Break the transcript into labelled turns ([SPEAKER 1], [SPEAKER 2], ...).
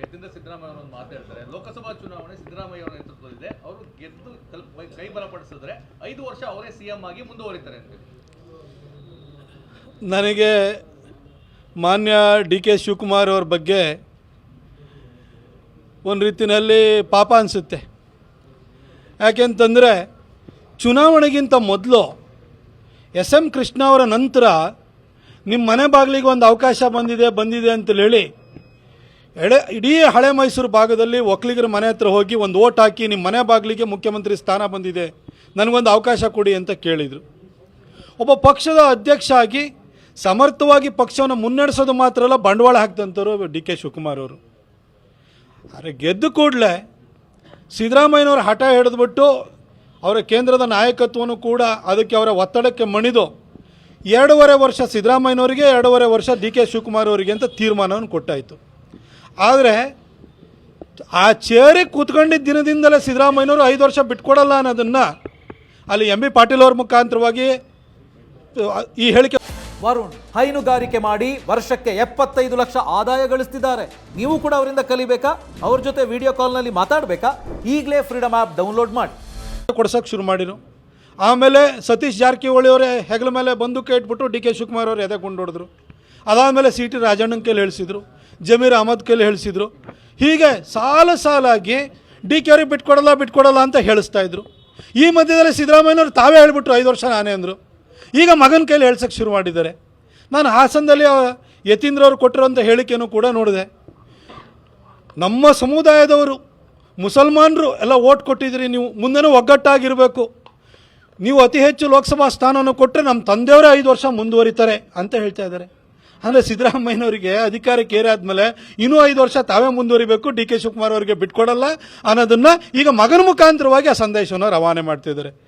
[SPEAKER 1] ಯತೀಂದ್ರ ಸಿದ್ದರಾಮಯ್ಯ ಒಂದು ಮಾತಾಡ್ತಾರೆ ಲೋಕಸಭಾ ಚುನಾವಣೆ ಸಿದ್ದರಾಮಯ್ಯ ಅವರ ನೇತೃತ್ವದಲ್ಲಿದೆ ಅವರು ಗೆದ್ದು ಕೈ ಬಲಪಡಿಸಿದ್ರೆ ಐದು ವರ್ಷ ಅವರೇ ಸಿಎಂ ಆಗಿ ಮುಂದುವರಿತಾರೆ ಅಂತ
[SPEAKER 2] ನನಗೆ ಮಾನ್ಯ ಡಿ ಕೆ ಶಿವಕುಮಾರ್ ಅವ್ರ ಬಗ್ಗೆ ಒಂದು ರೀತಿಯಲ್ಲಿ ಪಾಪ ಅನಿಸುತ್ತೆ. ಯಾಕೆಂತಂದರೆ ಚುನಾವಣೆಗಿಂತ ಮೊದಲು ಎಸ್ ಎಂ ಕೃಷ್ಣ ಅವರ ನಂತರ ನಿಮ್ಮ ಮನೆ ಬಾಗಿಲಿಗೆ ಒಂದು ಅವಕಾಶ ಬಂದಿದೆ ಬಂದಿದೆ ಅಂತೇಳಿ ಎಡೆ, ಇಡೀ ಹಳೆ ಮೈಸೂರು ಭಾಗದಲ್ಲಿ ಒಕ್ಕಲಿಗರ ಮನೆ ಹತ್ರ ಹೋಗಿ ಒಂದು ಓಟ್ ಹಾಕಿ ನಿಮ್ಮ ಮನೆ ಬಾಗಿಲಿಗೆ ಮುಖ್ಯಮಂತ್ರಿ ಸ್ಥಾನ ಬಂದಿದೆ. ನನಗೊಂದು ಅವಕಾಶ ಕೊಡಿ ಅಂತ ಕೇಳಿದರು. ಒಬ್ಬ ಪಕ್ಷದ ಅಧ್ಯಕ್ಷ ಆಗಿ ಸಮರ್ಥವಾಗಿ ಪಕ್ಷವನ್ನು ಮುನ್ನಡೆಸೋದು ಮಾತ್ರ ಅಲ್ಲ, ಬಂಡವಾಳ ಹಾಕಿದಂಥವ್ರು ಡಿ ಕೆ ಶಿವಕುಮಾರ್ ಅವರು. ಆದರೆ ಗೆದ್ದು ಕೂಡಲೇ ಸಿದ್ದರಾಮಯ್ಯನವರು ಹಠ ಹಿಡಿದ್ಬಿಟ್ಟು ಅವರ ಕೇಂದ್ರದ ನಾಯಕತ್ವವನ್ನು ಕೂಡ ಅದಕ್ಕೆ ಅವರ ಒತ್ತಡಕ್ಕೆ ಮಣಿದು ಎರಡೂವರೆ ವರ್ಷ ಸಿದ್ದರಾಮಯ್ಯನವರಿಗೆ, ಎರಡೂವರೆ ವರ್ಷ ಡಿ ಕೆ ಶಿವಕುಮಾರ್ ಅವರಿಗೆ ಅಂತ ತೀರ್ಮಾನವನ್ನು ಕೊಟ್ಟಾಯಿತು. ಆದರೆ ಆ ಚೇರಿಗೆ ಕೂತ್ಕೊಂಡಿದ್ದ ದಿನದಿಂದಲೇ ಸಿದ್ದರಾಮಯ್ಯನವರು ಐದು ವರ್ಷ ಬಿಟ್ಕೊಡಲ್ಲ ಅನ್ನೋದನ್ನು ಅಲ್ಲಿ ಎಂ ಬಿ ಪಾಟೀಲ್ ಅವ್ರ ಮುಖಾಂತರವಾಗಿ ಈ ಹೇಳಿಕೆ
[SPEAKER 3] ವರುಣ್ ಹೈನುಗಾರಿಕೆ ಮಾಡಿ ವರ್ಷಕ್ಕೆ ಎಪ್ಪತ್ತೈದು ಲಕ್ಷ ಆದಾಯ ಗಳಿಸ್ತಿದ್ದಾರೆ. ನೀವು ಕೂಡ ಅವರಿಂದ ಕಲಿಬೇಕಾ? ಅವ್ರ ಜೊತೆ ವಿಡಿಯೋ ಕಾಲ್ನಲ್ಲಿ ಮಾತಾಡಬೇಕಾ? ಈಗಲೇ ಫ್ರೀಡಮ್ ಆ್ಯಪ್ ಡೌನ್ಲೋಡ್ ಮಾಡಿ.
[SPEAKER 2] ಕೊಡ್ಸೋಕೆ ಶುರು ಮಾಡಿರು. ಆಮೇಲೆ ಸತೀಶ್ ಜಾರಕಿಹೊಳಿ ಅವರೇ ಹೆಗಲ ಮೇಲೆ ಬಂದು ಕೇಟ್ಬಿಟ್ಟು ಡಿ ಕೆ ಶಿವಕುಮಾರ್ ಅವರು ಎದೆ ಕೊಂಡೊಡಿದ್ರು ಅದಾದಮೇಲೆ ಸಿ ಟಿ ರಾಜಣ್ಣನ ಕೈಲಿ ಹೇಳಿಸಿದ್ರು, ಜಮೀರ್ ಅಹಮದ್ ಕೈಲಿ ಹೇಳಿಸಿದ್ರು. ಹೀಗೆ ಸಾಲ ಸಾಲಾಗಿ ಡಿ ಕೆ ಅವ್ರಿಗೆ ಬಿಟ್ಕೊಡಲ್ಲ ಬಿಟ್ಕೊಡಲ್ಲ ಅಂತ ಹೇಳಿಸ್ತಾ ಇದ್ರು. ಈ ಮಧ್ಯದಲ್ಲಿ ಸಿದ್ದರಾಮಯ್ಯನವರು ತಾವೇ ಹೇಳ್ಬಿಟ್ರು, ಐದು ವರ್ಷ ನಾನೇ ಅಂದರು. ಈಗ ಮಗನ ಕೈಲಿ ಹೇಳ್ಸೋಕ್ಕೆ ಶುರು ಮಾಡಿದ್ದಾರೆ. ನಾನು ಹಾಸನದಲ್ಲಿ ಯತೀಂದ್ರ ಅವರು ಕೊಟ್ಟಿರೋಂಥ ಹೇಳಿಕೆಯನ್ನು ಕೂಡ ನೋಡಿದೆ. ನಮ್ಮ ಸಮುದಾಯದವರು, ಮುಸಲ್ಮಾನರು ಎಲ್ಲ ಓಟ್ ಕೊಟ್ಟಿದ್ದೀರಿ, ನೀವು ಮುಂದೆನೂ ಒಗ್ಗಟ್ಟಾಗಿರಬೇಕು. ನೀವು ಅತಿ ಹೆಚ್ಚು ಲೋಕಸಭಾ ಸ್ಥಾನವನ್ನು ಕೊಟ್ಟರೆ ನಮ್ಮ ತಂದೆಯವರೇ ಐದು ವರ್ಷ ಮುಂದುವರಿತಾರೆ ಅಂತ ಹೇಳ್ತಾ ಇದ್ದಾರೆ. ಅಂದರೆ ಸಿದ್ದರಾಮಯ್ಯನವರಿಗೆ ಅಧಿಕಾರಕ್ಕೆ ಏರಾದ್ಮೇಲೆ ಇನ್ನೂ ಐದು ವರ್ಷ ತಾವೇ ಮುಂದುವರಿಬೇಕು. ಡಿ ಕೆ ಶಿವಕುಮಾರ್ ಅವರಿಗೆ ಬಿಟ್ಕೊಡಲ್ಲ ಅನ್ನೋದನ್ನ ಈಗ ಮಗನ ಮುಖಾಂತರವಾಗಿ ಆ ಸಂದೇಶವನ್ನು ರವಾನೆ ಮಾಡ್ತಿದ್ದಾರೆ.